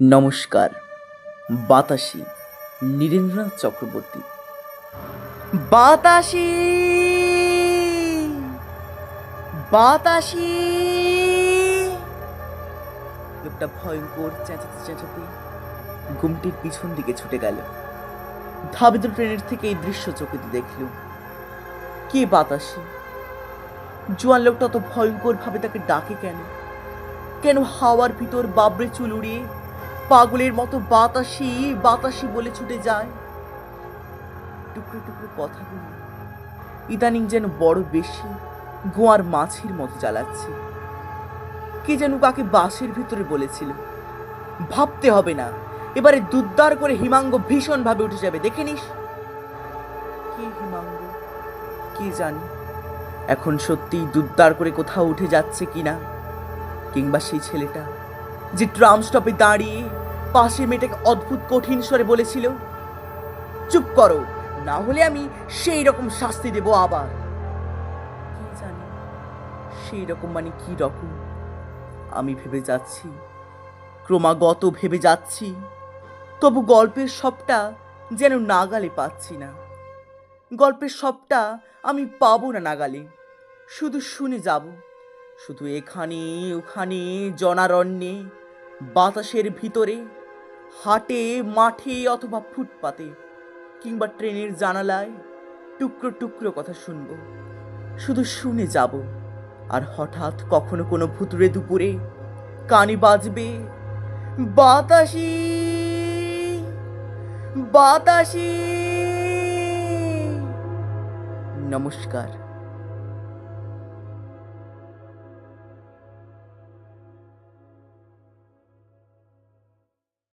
নমস্কার। বাতাসি নীরেন্দ্রনাথ চক্রবর্তী। বাতাসি বাতাসি লোকটা ভয়ঙ্কর চেঁচাতে চেঁচাতে ঘুমটির পিছন দিকে ছুটে গেল। ধাবিত ট্রেনের থেকে এই দৃশ্য চোখেতে দেখল। কে বাতাসি? জোয়ান লোকটা তো ভয়ঙ্কর ভাবে তাকে ডাকে কেন? কেন হাওয়ার ভিতর বাবরে চুল উড়িয়ে পাগলের মতো বাতাসি বাতাসি বলে ছুটে যায়। টুকরো টুকরো কথাগুলো ইদানিং যেন বড় বেশি গোয়ার মাছির মতো জ্বালাচ্ছে। কে যেন কাকে বাসের ভিতরে বলেছিল, ভাবতে হবে না, এবারে দুদ্দার করে হিমাঙ্গ ভীষণ ভাবে উঠে যাবে, দেখে নিস। কে হিমাঙ্গ? কে জানি? এখন সত্যি দুদ্দার করে কোথাও উঠে যাচ্ছে কিনা, কিংবা সেই ছেলেটা যে ট্রাম স্টপে দাঁড়িয়ে পাশে মেয়েটাকে অদ্ভুত কঠিন স্বরে বলেছিল, চুপ করো, না হলে আমি সেই রকম শাস্তি দেব আবার। কি জানি সেই রকম মানে কি রকম? আমি ভেবে যাচ্ছি, ক্রমাগত ভেবে যাচ্ছি, তবু গল্পের সবটা যেন নাগালে পাচ্ছি না। গল্পের সবটা আমি পাবো না নাগালে, শুধু শুনে যাব, শুধু এখানে, ওখানে, জনারণ্যে, বাতাসের ভিতরে হাটে, মাঠে অথবা ফুটপাতে কিংবা ট্রেনের জানালায় টুকরো টুকরো কথা শুনব। শুধু শুনে যাব। আর হঠাৎ কখনো কোনো ভুতুরে দুপুরে কানে বাজবে, বাতাসি বাতাসি। নমস্কার।